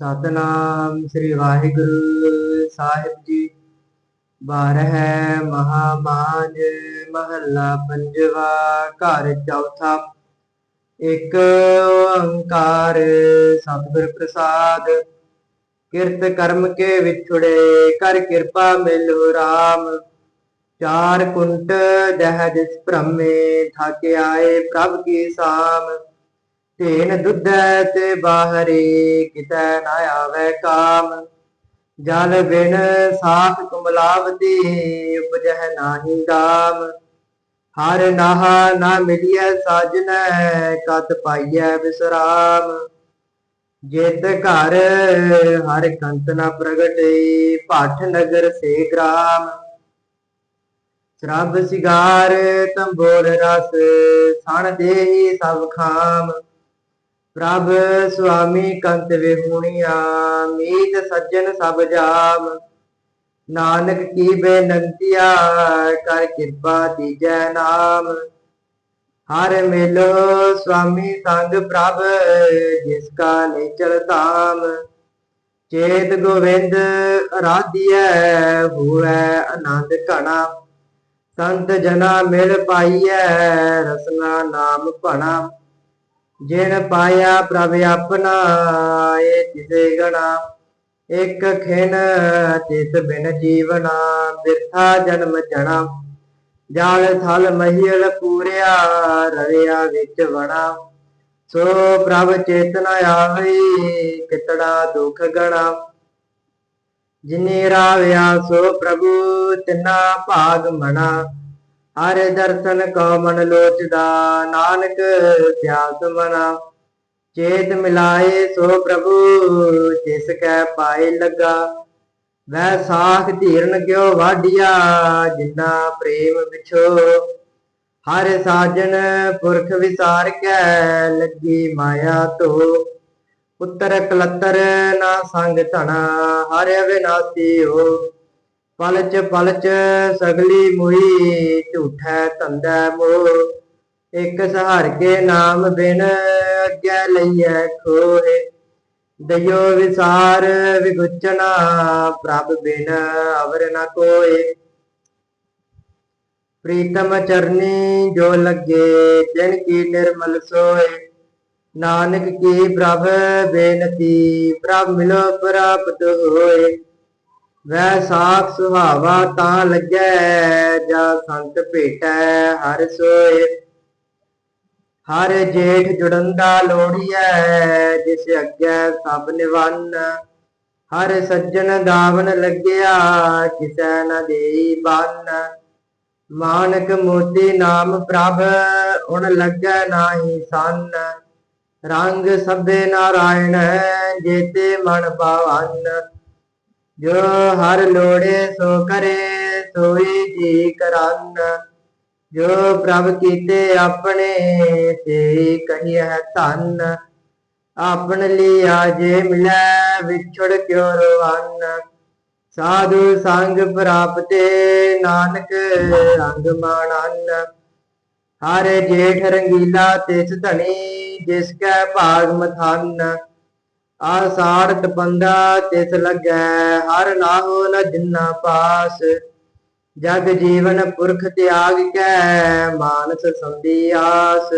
ਸਤਨਾਮ ਸ੍ਰੀ ਵਾਹਿਗੁਰੂ ਸਾਹਿਬ ਜੀ। ਬਾਰਹ ਮਹਾਮਾਜ ਮਹੱਲਾ ਪੰਜਵਾ ਘਰ ਚੌਥਾ। ਇੱਕ ਓੰਕਾਰ ਸਤਿਗੁਰ ਪ੍ਰਸਾਦ। ਕਿਰਤ ਕਰਮ ਕੇ ਵਿਛੁੜੇ ਕਰ ਕਿਰਪਾ ਮਿਲੋ RAM ਚਾਰ ਕੁੰਟ ਜਹ ਜਿਸ ਭ੍ਰਮੇ ਥਕ ਆਏ ਪ੍ਰਭ ਕੀ ਸਾਮ। ਤੇਨ ਦੁੱਧੈ ਤੇ ਬਾਹਰੇ ਕਿਤੈ ਨਾ ਆਵੈ ਕਾਮ। ਜਲ ਬਿਨ ਸਾਖ ਕੁਮਲਾਵਤੀ ਉਪਜਹਿ ਨਾਹੀ ਗਾਮ ਹਰ ਨਾਹਾ ਨਾ ਮਿਲਿਐ ਸਾਜਨੈ ਕਤ ਪਾਈਐ ਵਿਸਰਾਮ ਜੇਤ ਘਰ ਹਰ ਕੰਤ ਨਾ ਪ੍ਰਗਟੇ, ਭਾਠ ਨਗਰ ਸੇ ਗ੍ਰਾਮ। ਸਰਬ, ਸਿਗਾਰ ਤੰਬੋਰ ਰਸ, ਸਣ ਦੇਹੀ ਸਭ ਖਾਮ। ਪ੍ਰਭ ਸੁਆਮੀ ਕੰਤ ਵਿਹੂਣੀਆ, ਮੀਤ ਸੱਜਣ ਸਭ ਜਾਮ। ਨਾਨਕ ਕੀ ਬੇਨੰਤੀਆ, ਕਰ ਕਿਰਪਾ ਦੀਜੈ ਨਾਮ। ਹਰ ਮਿਲੋ ਸੁਆਮੀ ਸੰਗ ਪ੍ਰਭ, ਜਿਸ ਕਾ ਨੇਚਲ ਧਾਮ। ਚੇਤ ਗੋਵਿੰਦ ਅਰਾਧਿਐ, ਹੋਐ ਆਨੰਦ ਘਣਾ। ਸੰਤ ਜਨਾ ਮਿਲ ਪਾਈਐ, ਰਸਨਾ ਨਾਮ ਭਣਾ। ਜਿਨ ਪਾਇਆ ਪ੍ਰਭ ਆਪਣਾ ਏ ਤਿਸੇ ਗਣਾ ਇੱਕ ਖਿਨ ਤਿਸ ਬਿਨ ਜੀਵਨਾ ਬਿਰਥਾ ਜਨਮ ਜਣਾ। ਜਾਲ ਥਲ ਮਹੀਲ ਪੂਰਿਆ ਰਵਿਆ ਵਿੱਚ ਵਣਾ। ਸੋ ਪ੍ਰਭ ਚੇਤਨਾ ਆਵੇ, ਕਿਤੜਾ ਦੁਖ ਗਣਾ। ਜਿਨੇ ਰਾਵਿਆ ਸੋ ਪ੍ਰਭੂ ਤਿਨਾ ਭਾਗ ਮਣਾ। ਹਰ ਦਰਸ਼ਨ ਕੋ ਲੋਚਦਾ। ਨਾਨਕ ਧਿਆਸ ਮਨਾ, ਚੇਤ ਮਿਲਾਏ ਸੋ ਪ੍ਰਭੂ, ਜਿਸ ਕੈ ਪਾਏ ਲੱਗਾ। ਵੈ ਸਾਖ ਧੀਰਨ ਕਿਉ ਵਾਢਿਆ, ਜਿਨਾ ਪ੍ਰੇਮ ਵਿਛੋ। ਹਰ ਸਾਜਨ ਪੁਰਖ ਵਿਸਾਰ ਕੈ, ਲੱਗੀ ਮਾਇਆ ਤੋ ਪੁੱਤਰ ਕਲਤਰ ਨਾ ਸੰਗ ਧਣਾ, ਹਰ ਅਵਿਨਾਸੀ ਹੋ। ਪਲਚ ਪਲਚ ਸਗਲੀ ਮੁਈ, ਝੂਠੈ ਤੰਦੈ ਮੋਹ। ਇਕ ਸਹਾਰ ਕੇ ਨਾਮ ਬਿਨ ਅੱਗੇ ਲਈਐ ਖੋਏ ਦਇਓ ਵਿਸਾਰ ਵਿਗੁਚਨਾ ਪ੍ਰਭ ਬਿਨ ਅਵਰ ਨ ਕੋਏ। ਪ੍ਰੀਤਮ ਚਰਨੀ ਜੋ ਲੱਗੇ ਤਿਨ ਕੀ ਨਿਰਮਲ ਸੋਏ। ਨਾਨਕ ਕੀ ਪ੍ਰਭ ਬੇਨਤੀ, ਪ੍ਰਭ ਮਿਲੋ ਪ੍ਰਾਪਤ ਹੋਏ। ਵੈ ਸਾਖ ਸੁਹਾਵਾ ਤਾਂ ਲੱਗੈ, ਜਾ ਸੰਤ ਭੇਟੈ ਹਰ ਸੋਏ। ਹਰ ਜੇਠ ਜੁੜੰਦਾ ਲੋੜੀਐ, ਜਿਸ ਅੱਗੇ ਸਭ ਨਿਵੰਨ। ਹਰ ਸੱਜਣ ਦਾਵਨ ਲੱਗਿਆ, ਕਿਸੈ ਨਾ ਦੇਈ ਬੰਨ। ਮਾਨਕ ਮੋਤੀ ਨਾਮ ਪ੍ਰਭ, ਹੁਣ ਲੱਗੈ ਨਾਹੀ ਸੰਨ। ਰੰਗ ਸਭੇ ਨਾਰਾਇਣ, ਜੇਤੇ ਮਨ ਪਾਵਨ। ਜੋ ਹਰ ਲੋੜੇ ਸੋ ਕਰੇ, ਸੋਈ ਜੀ ਕਰਨ। ਜੋ ਪ੍ਰਭ ਕੀਤੇ ਆਪਣੇ ਤੇ ਕਹੀਐ ਧੰਨ। ਆਪਣ ਲਈ ਆਜੇ ਮਿਲੈ, ਵਿਛੜ ਕਿਉ ਰਵਨ ਸਾਧੂ ਸੰਗ ਪ੍ਰਾਪਤੇ, ਨਾਨਕ ਰੰਗ ਮਾਣਨ। ਹਰ ਜੇਠ ਰੰਗੀਲਾ ਤਿਸ ਧਣੀ, ਜਿਸ ਕੈ ਭਾਗ ਮਥਨ। ਆਸਾੜ ਤਪੰਦਾ ਤਿਸ ਲੱਗੈ, ਹਰ ਨਾਹੋ ਨ ਜਿੰਨਾ ਪਾਸ। ਜਗ ਜੀਵਨ ਪੁਰਖ ਤਿਆਗ ਕੈ, ਮਾਨਸ ਸੰਦੀ ਆਸ।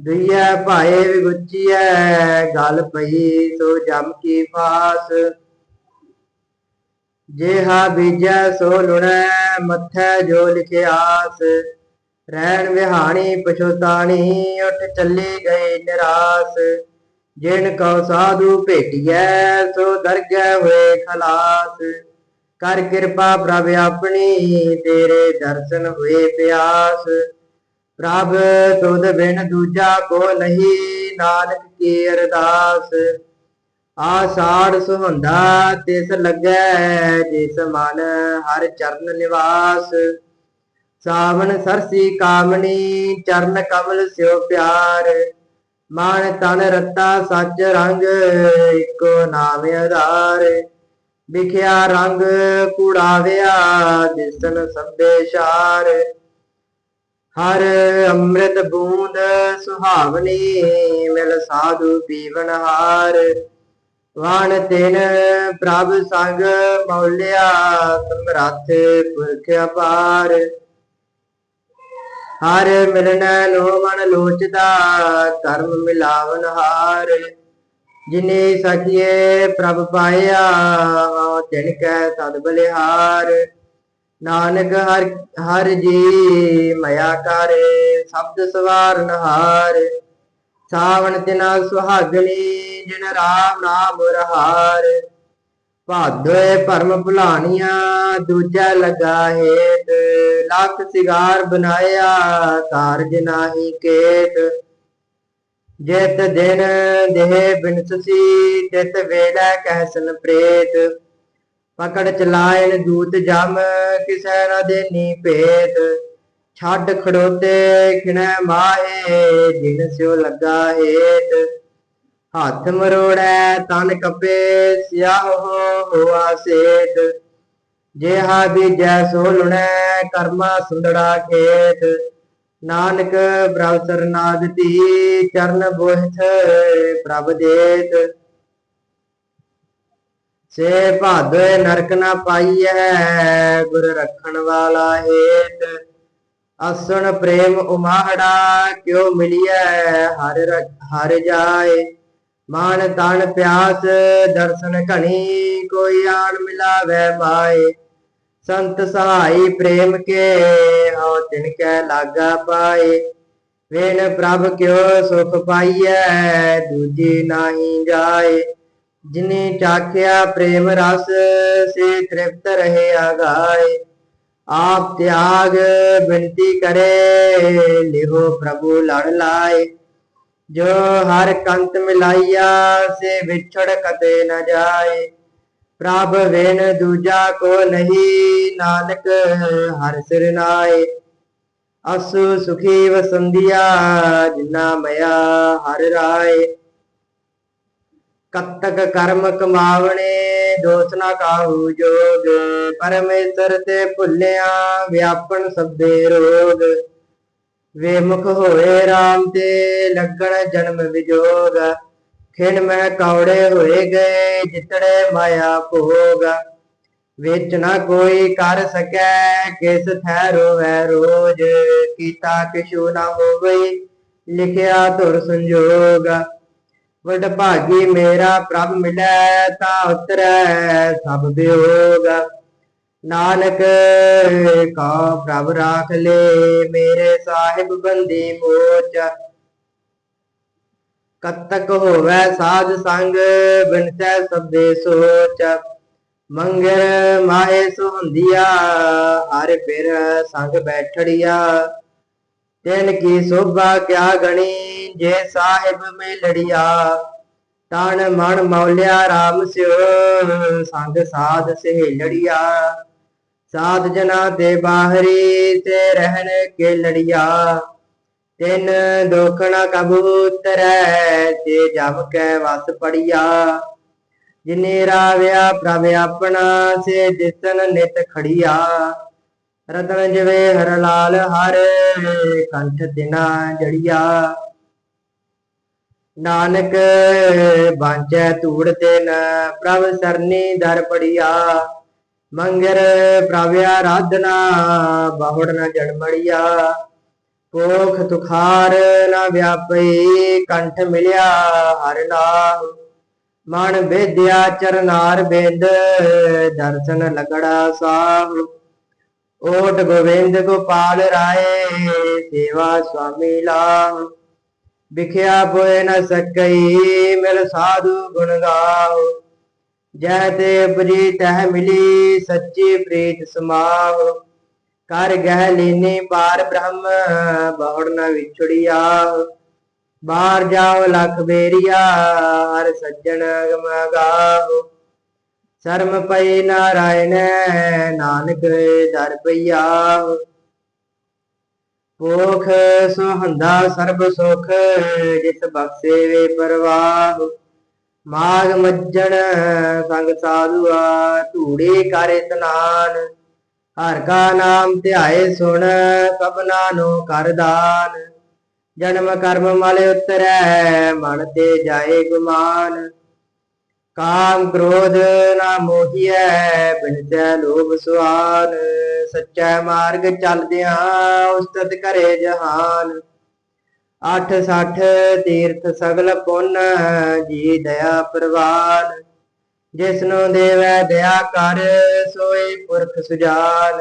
ਦੁਈਐ ਭਾਏ ਵਿਗੁਚੀਐ ਗਲ ਪਈ ਸੋ ਜਮ ਕੀ ਫਾਸ। ਜੇਹਾ ਬੀਜੈ ਸੋ ਲੁਣੈ, ਮੱਥੈ ਜੋ ਲਿਖਿਆਸ ਰਹਿਣ ਵਿਹਾਣੀ ਪਛੋਤਾਣੀ, ਉਠ ਚੱਲੀ ਗਏ ਨਿਰਾਸ। ਜਿਨ ਕਉ ਸਾਧੂ ਭੇਟਿਐ, ਸੋ ਦਰਗਹਿ ਹੋਏ ਖਲਾਸ। ਕਰ ਕਿਰਪਾ ਪ੍ਰਭ ਆਪਣੀ, ਤੇਰੇ ਦਰਸ਼ਨ ਹੋਏ ਪਿਆਸ। ਪ੍ਰਭ ਤੁਧ ਬਿਨ ਦੂਜਾ ਕੋ ਨਹੀਂ, ਨਾਨਕ ਕੀ ਅਰਦਾਸ। ਆਸਾੜ ਸੁਹੰਦਾ ਤਿਸ ਲੱਗੈ, ਜਿਸ ਮਨ ਹਰ ਚਰਨ ਨਿਵਾਸ। ਸਾਵਣ ਸਰਸੀ ਕਾਮਣੀ, ਚਰਨ ਕਮਲ ਸਿਓ ਪਿਆਰ। ਮਨ ਤਨ ਰਤਾ ਸੱਚ ਰੰਗ ਇੱਕੋ ਨਾਮ ਆਧਾਰ। ਵਿਖਿਆ ਰੰਗ ਕੁੜਾਵਿਆ ਦਿਸਨ ਸਭੇ ਹਰ ਅੰਮ੍ਰਿਤ ਬੂੰਦ ਸੁਹਾਵਨੀ ਮਿਲ ਸਾਧੂ ਪੀਵਨ ਹਾਰ। ਵਾਣ ਤਿਨ ਪ੍ਰਭ ਸੰਗ ਮੌਲਿਆ ਸਮਰੱਥ ਪੁਰਖ ਅਪਾਰ। ਹਰ ਮਿਲਣ ਲੋ ਮਨ ਲੋਚਦਾ ਕਰਮ ਮਿਲਾਵਨ ਹਾਰ। ਜਿਨੇ ਸਖੀਏ ਪ੍ਰਭ ਪਾਇਆ ਤਿਨ ਕੈ ਸਦ ਬਲਿਹਾਰ। ਨਾਨਕ ਹਰ ਹਰ ਜੀ ਮਇਆ ਕਰੇ, ਸ਼ਬਦ ਸਵਾਰਨ ਹਾਰ ਸਾਵਣ ਤਿਨਾ ਸੁਹਾਗਣੀ, ਜਿਨ ਰਾਮ ਨਾਮ ਰਹਾਰ। ਭਾਦੋਏ ਭਰਮ ਭੁਲਾਣੀਆਂ, ਦੂਜਾ ਲਗਾ ਲੱਖ ਸਿਗਾਰ ਬਨਾਇਆ ਕਾਰਜ ਨਾਹੀ ਕੇਤ। ਜਿਤ ਦਿਨ ਦੇਹ ਬਿਨਸੀ ਤਿਤ ਵੇਲਾ ਕਹਿਸਨ ਪ੍ਰੇਤ। ਪਕੜ ਚਲਾਇਨ ਦੂਤ ਜਮ, ਕਿਸੈ ਨ ਦੇਨੀ ਭੇਤ। ਛੱਡ ਖੜੋਤੇ ਖਿਨੈ ਮਾਹੇ, ਜਿਨ ਸਿਓ ਲੱਗਾ ਹੇਤ। ਹੱਥ ਮਰੋੜੈ ਤਨ ਕਪੇ, ਸਿਆਹ ਹੋ ਹੋਆ ਸੇਤ। ਜਿਹਾ ਬੀਜੈ ਸੋ ਲੁਣੈ, ਕਰਮਾ ਸੁੰਦੜਾ ਖੇਤ। ਨਾਨਕ ਪ੍ਰਭ ਸਰਨਾਗਤੀ ਚਰਨ ਬੋਹਿਥ ਪ੍ਰਭ ਦੇਤ ਸੇ ਭਾਦੋਏ ਨਰਕ ਨਾ ਪਾਈਐ, ਗੁਰ ਰੱਖਣ ਵਾਲਾ ਹੇਤ। ਅਸੁਣ ਪ੍ਰੇਮ ਉਮਾਹੜਾ, ਕਿਉ ਮਿਲਿਐ, ਹਰ ਰ- ਹਰ ਜਾਏ। ਮਾਨ ਤਨ ਪਿਆਸ, ਦਰਸ਼ਨ ਘਣੀ ਕੋਈ ਆਣ ਮਿਲਾਵੇ ਮਾਏ। ਸੰਤ ਸਹਾਈ ਪ੍ਰੇਮ ਕੇ ਹਉ ਤਿਨ ਕੈ ਲਾਗਾ ਪਾਏ। ਵੇਨ ਪ੍ਰਭ ਕਿਉ ਸੁਖ ਪਾਈਐ, ਦੂਜੀ ਨਾਹੀ ਜਾਏ। ਜਿਨੇ ਚਾਖਿਆ ਪ੍ਰੇਮ ਰਸ, ਸੇ ਤ੍ਰਿਪਤ ਰਹੇ ਆਗਾਏ ਆਪ ਤਿਆਗ, ਬਿਨਤੀ ਕਰੇ, ਲਿਹੋ ਪ੍ਰਭੂ ਲੜ ਲਾਏ। ਜੋ ਹਰ ਕੰਤ ਮਿਲਾਈਆ, ਸੇ ਵਿਛੜ ਕਤੇ ਨ ਜਾਏ। ਪ੍ਰਭ ਵੇਨ ਦੂਜਾ ਕੋ ਨਹੀਂ, ਨਾਨਕ ਹਰ ਸਿਰ ਨਾਏ। ਅਸੂ ਸੁਖੀ ਵਸੰਦੀਆ ਜਿਨਾ ਮਇਆ ਹਰ ਰਾਏ। ਕਤਕ ਕਰਮ ਕਮਾਵਣੇ, ਦੋਸ ਨਾ ਕਾਹੂ ਜੋਗ। ਪਰਮੇਸ਼ਰ ਤੇ ਭੁੱਲਿਆ, ਵਿਆਪਨ ਸਭੇ ਰੋਗ। ਵੇਮੁਖ ਹੋਏ RAM ਤੇ ਲੱਗਣ ਜਨਮ ਵਿਜੋਗ। ਖਿਣ ਮੈਂ ਕੌੜੇ ਹੋਏ ਗਏ, ਜਿਤੜੇ ਮਾਇਆ ਭੋਗ। ਵਿੱਚ ਨਾ ਕੋਈ ਕਰ ਸਕੈ, ਕਿਸ ਥੈ ਰੋਵੈ ਰੋਜ। ਕੀਤਾ ਕਿਛੂ ਨਾ ਹੋਵੇ, ਲਿਖਿਆ ਧੁਰ ਸੰਜੋਗ। ਵਡ ਭਾਗੀ ਮੇਰਾ ਪ੍ਰਭ ਮਿਲੈ, ਤਾ ਉਤਰੈ ਸਭ ਬਿਯੋਗ ਨਾਨਕ ਕਾ ਪ੍ਰਭ ਰਾਖ ਲੈ, ਮੇਰੇ ਸਾਹਿਬ ਬੰਦੀ ਮੋਚ। ਕਤਕ ਹੋਵੇ ਸਾਧ ਸੰਗ ਬਿਨਸੈ ਸਭੇ ਸੋਚ। ਮੰਗਲ ਮਾਏ ਸੁਹੰਦੀਆ, ਹਰ ਫਿਰ ਸੰਗ ਬੈਠੜੀਆ। ਤਿਨ ਕੀ ਸੋਭਾ ਕਿਆ ਗਣੀ, ਜੇ ਸਾਹਿਬ ਮੇ ਲੜੀਆ ਤਨ ਮਨ ਮੌਲਿਆ RAM ਸਿਓ, ਸੰਗ ਸਾਧ ਸਹੇਲੜੀਆ। ਸਾਧ ਜਨਾ ਤੇ ਬਾਹਰੀ ਤੇ ਰਹਿਣ ਕੇ ਲੜੀਆ ਤਿੰਨ ਦੋਖਣਾ ਕਬੂਤਰੈ ਤੇ ਜਮ ਕੈ ਵਸ ਪੜੀਆ। ਜਿਨੇ ਰਾਵਿਆ, ਪ੍ਰਭ ਆਪਣਾ, ਸੇ ਦਿਸਨ ਨਿਤ ਖੜੀਆ। ਰਤਨ ਜਵੇ ਹਰ ਲਾਲ, ਹਰ ਕੰਠ ਦਿਨਾ ਜੜੀਆ। ਨਾਨਕ ਬਾਂਚੈ ਧੂੜ ਤੇ ਪ੍ਰਭ ਸਰਨੀ ਦਰ ਪੜੀਆ। ਮੰਗਰ ਪ੍ਰਭ ਆਰਾਧਨਾ ਬਹੁੜ ਨਾ ਜਨਮੜੀਆ ਕੋਖ ਤੁਖਾਰ ਨ ਵਿਆਪਈ, ਕੰਠ ਮਿਲਿਆ ਹਰ ਨਾਮ। ਮਨ ਬੇਦਿਆ ਚਰਨਾਰ ਬੇਦ ਦਰਸ਼ਨ ਲਗੜਾ ਸਾਹ ਓਟ ਗੋਵਿੰਦ ਗੋਪਾਲ ਰਾਏ, ਸੇਵਾ ਸੁਆਮੀ ਲਾਹ ਵਿਖਿਆ ਪੋਏ ਨ ਸਕਈ, ਮਿਲ ਸਾਧੂ ਗੁਣ ਗਾਓ। ਜੈ ਤੇ ਉਪਜੀ ਤਹ ਮਿਲੀ, ਸੱਚੀ ਪ੍ਰੀਤ ਸਮਾਹ ਕਰ ਗਹਿ ਲੀਨੀ ਪਾਰ ਬ੍ਰਹਮ, ਬਹੁੜ ਨ ਵਿਛੜਿਆ। ਬਾਹਰ ਜਾਓ ਲਖ ਬੇਰੀਆ, ਹਰ ਸੱਜਣ ਗਮਗਾਓ ਸ਼ਰਮ ਪਈ ਨਾਰਾਇਣ, ਨਾਨਕ ਦਰ ਪਈਆ ਪੋਖ ਸੁਹੰਦਾ ਸਰਬ ਸੁਖ, ਜਿਸ ਬਖਸ਼ੇ ਵੇ ਪਰਵਾਹ। ਮਾਗ ਮੱਜਣ, ਸੰਗ ਸਾਧੂਆ, ਧੂੜੀ ਕਰ ਤਨਾਨ। ਹਰ ਕਾ ਨਾਮ ਧਿਆਏ ਸੁਣ, ਸਭਨਾ ਨੂੰ ਕਰ ਦਾਨ। ਜਨਮ ਕਰਮ ਮਲ ਉਤਰੈ, ਮਨ ਤੇ ਜਾਏ ਗੁਮਾਨ। ਕਾਮ ਕ੍ਰੋਧ ਨਾ ਮੋਹੀਐ ਬਿਨਸੈ ਲੋਭ ਸੁਆਨ। ਸੱਚਾ ਮਾਰਗ ਚੱਲਦਿਆਂ, ਉਸਤਤ ਕਰੇ ਜਹਾਨ। ਅੱਠ ਸੱਠ ਤੀਰਥ ਸਗਲ ਪੁੰਨ ਜੀ ਦਇਆ ਪ੍ਰਵਾਨ। ਜਿਸਨੂੰ ਦੇਵੈ ਦਇਆ ਕਰ ਸੋਈ ਪੁਰਖ ਸੁਜਾਨ।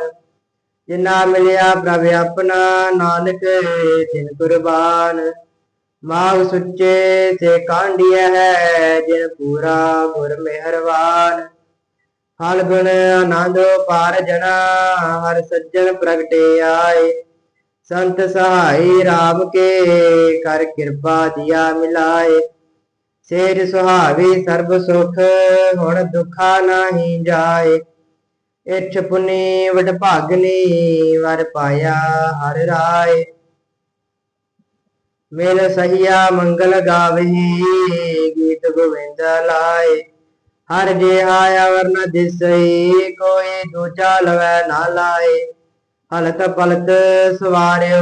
ਜਿਨਾ ਮਿਲਿਆ ਪ੍ਰਭ ਆਪਣਾ, ਨਾਨਕ ਤਿਨ ਕੁਰਬਾਨ। ਮਾਗ ਸੁੱਚੇ ਸੇ ਕਾਂਡੀਐ ਹੈ, ਜਿਨ ਪੂਰਾ ਗੁਰ ਮਿਹਰਬਾਨ ਫਲ ਗੁਣ ਆਨੰਦ ਪਾਰ ਜਣਾ ਹਰ ਸੱਜਣ ਪ੍ਰਗਟੇ ਆਏ। ਸੰਤ ਸਹਾਈ RAM ਕੇ, ਕਰ ਕਿਰਪਾ ਦਿਆ ਮਿਲਾਏ। ਸੇਜ ਸੁਹਾਵੀ ਸਰਬ ਸੁਖ, ਹੁਣ ਦੁਖਾ ਨਾਹੀ ਜਾਏ। ਇਛ ਪੁਨੀ ਵਡ ਭਾਗਨੀ, ਵਰ ਪਾਇਆ ਹਰ ਰਾਏ। ਮੇਲ ਸਹੀਆ ਮੰਗਲ ਗਾਵਹੀ, ਗੀਤ ਗੋਵਿੰਦ ਲਾਏ। ਹਰ ਜਿਹਾ ਅਵਰ ਨ ਦਿਸਈ, ਕੋਈ ਦੂਜਾ ਲਵੈ ਨਾ ਲਾਏ। ਹਲਕ ਪਲਤ ਸਵਾਰਿਓ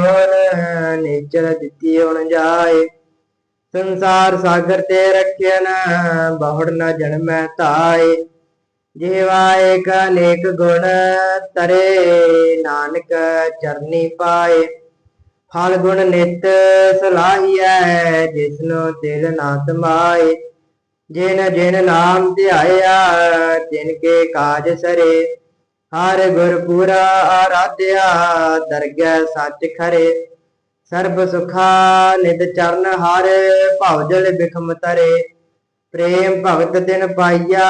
ਨੇਚਰ ਦਿੱਤੀ ਹੁਣ ਜਾਏ। ਸੰਸਾਰ ਸਾਗਰ ਤੇ ਰੱਖਿਆ ਨ, ਬਹੁੜ ਨ ਜਨਮੈ ਧਾਏ। ਜਿਵਾ ਏਕ ਅਨੇਕ ਗੁਣ ਤਰੇ ਨਾਨਕ ਚਰਨੀ ਪਾਏ। ਫਲ ਗੁਣ ਨਿਤ ਸਲਾਹੀਐ, ਜਿਸਨੂੰ ਤਿਲ ਨਾ ਸਮਾਏ। ਜਿਨ ਜਿਨ ਨਾਮ ਧਿਆਇਆ, ਤਿਨ ਕੇ ਕਾਜ ਸਰੇ। ਹਰ ਗੁਰਪੂਰਾ ਆਰਾਧਿਆ, ਦਰਗਹਿ ਸੱਚ ਖਰੇ। ਸਰਬ ਸੁਖਾ ਨਿਦ ਚਰਨ ਹਰ ਭਵਜਲ ਬਿਖਮ ਤਰੇ। ਪ੍ਰੇਮ ਭਗਤ ਦਿਨ ਪਾਈਆ,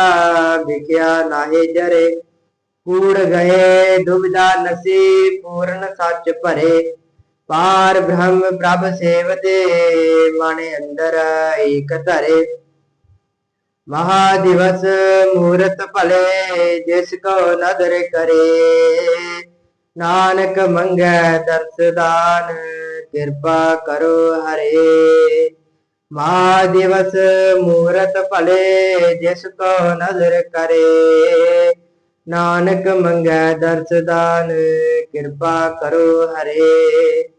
ਵਿਖਿਆ ਨਾਹੀ ਜਰੇ। ਕੂੜ ਗਏ, ਦੁਬਿਧਾ ਨਸੀ, ਪੂਰਨ ਸੱਚ ਭਰੇ। ਪਾਰ ਬ੍ਰਹਮ ਪ੍ਰਭ ਸੇਵਤੇ, ਮਨ ਅੰਦਰ ਏਕ ਧਰੇ। ਮਹਾ ਦਿਵਸ ਮੂਰਤ ਭਲੇ, ਜਿਸ ਕੋ ਨਦਰ ਕਰੇ। ਨਾਨਕ ਮੰਗੈ ਦਰਸ ਦਾਨ, ਕਿਰਪਾ ਕਰੋ ਹਰੇ। ਮਹਾ ਦਿਵਸ ਮੂਰਤ ਭਲੇ, ਜਿਸ ਕੋ ਨਜ਼ਰ ਕਰੇ। ਨਾਨਕ ਮੰਗੈ ਦਰਸ ਦਾਨ, ਕਿਰਪਾ ਕਰੋ ਹਰੇ।